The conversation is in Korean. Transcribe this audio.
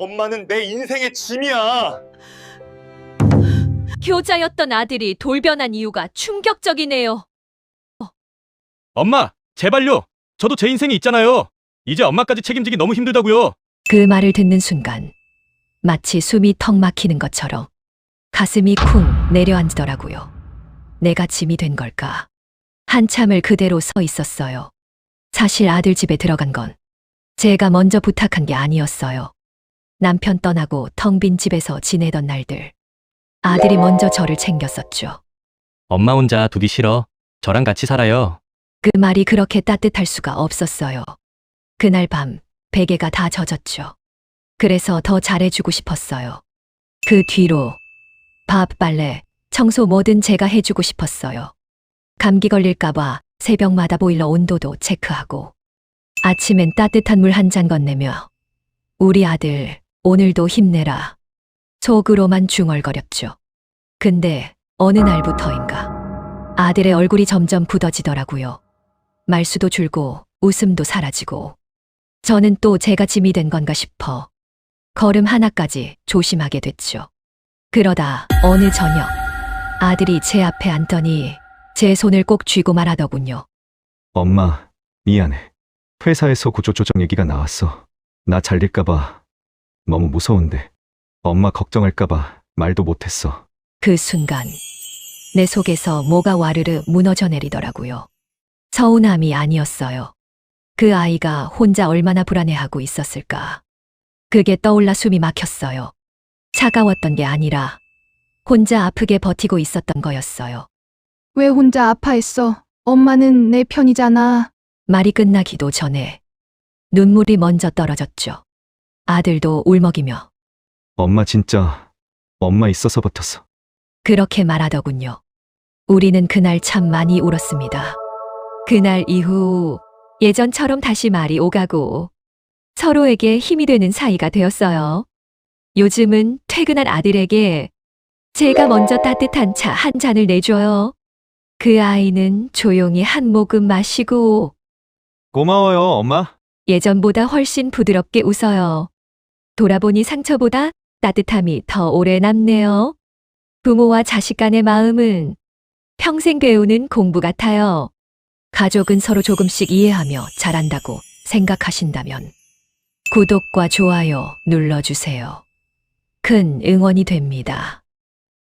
엄마는 내 인생의 짐이야. 효자였던 아들이 돌변한 이유가 충격적이네요. 엄마, 제발요. 저도 제 인생이 있잖아요. 이제 엄마까지 책임지기 너무 힘들다고요. 그 말을 듣는 순간 마치 숨이 턱 막히는 것처럼 가슴이 쿵 내려앉더라고요. 내가 짐이 된 걸까? 한참을 그대로 서 있었어요. 사실 아들 집에 들어간 건 제가 먼저 부탁한 게 아니었어요. 남편 떠나고 텅 빈 집에서 지내던 날들. 아들이 먼저 저를 챙겼었죠. 엄마 혼자 두기 싫어. 저랑 같이 살아요. 그 말이 그렇게 따뜻할 수가 없었어요. 그날 밤 베개가 다 젖었죠. 그래서 더 잘해주고 싶었어요. 그 뒤로 밥, 빨래, 청소 뭐든 제가 해주고 싶었어요. 감기 걸릴까봐 새벽마다 보일러 온도도 체크하고 아침엔 따뜻한 물 한 잔 건네며 우리 아들 오늘도 힘내라 속으로만 중얼거렸죠. 근데 어느 날부터인가 아들의 얼굴이 점점 굳어지더라고요. 말수도 줄고 웃음도 사라지고 저는 또 제가 짐이 된 건가 싶어 걸음 하나까지 조심하게 됐죠. 그러다 어느 저녁 아들이 제 앞에 앉더니 제 손을 꼭 쥐고 말하더군요. 엄마, 미안해. 회사에서 구조조정 얘기가 나왔어. 나 잘릴까봐 너무 무서운데. 엄마 걱정할까봐 말도 못했어. 그 순간 내 속에서 뭐가 와르르 무너져 내리더라고요. 서운함이 아니었어요. 그 아이가 혼자 얼마나 불안해하고 있었을까. 그게 떠올라 숨이 막혔어요. 차가웠던 게 아니라 혼자 아프게 버티고 있었던 거였어요. 왜 혼자 아파했어? 엄마는 내 편이잖아. 말이 끝나기도 전에 눈물이 먼저 떨어졌죠. 아들도 울먹이며 엄마 진짜 엄마 있어서 버텼어. 그렇게 말하더군요. 우리는 그날 참 많이 울었습니다. 그날 이후 예전처럼 다시 말이 오가고 서로에게 힘이 되는 사이가 되었어요. 요즘은 퇴근한 아들에게 제가 먼저 따뜻한 차 한 잔을 내줘요. 그 아이는 조용히 한 모금 마시고 고마워요, 엄마. 예전보다 훨씬 부드럽게 웃어요. 돌아보니 상처보다 따뜻함이 더 오래 남네요. 부모와 자식 간의 마음은 평생 배우는 공부 같아요. 가족은 서로 조금씩 이해하며 잘한다고 생각하신다면 구독과 좋아요 눌러주세요. 큰 응원이 됩니다.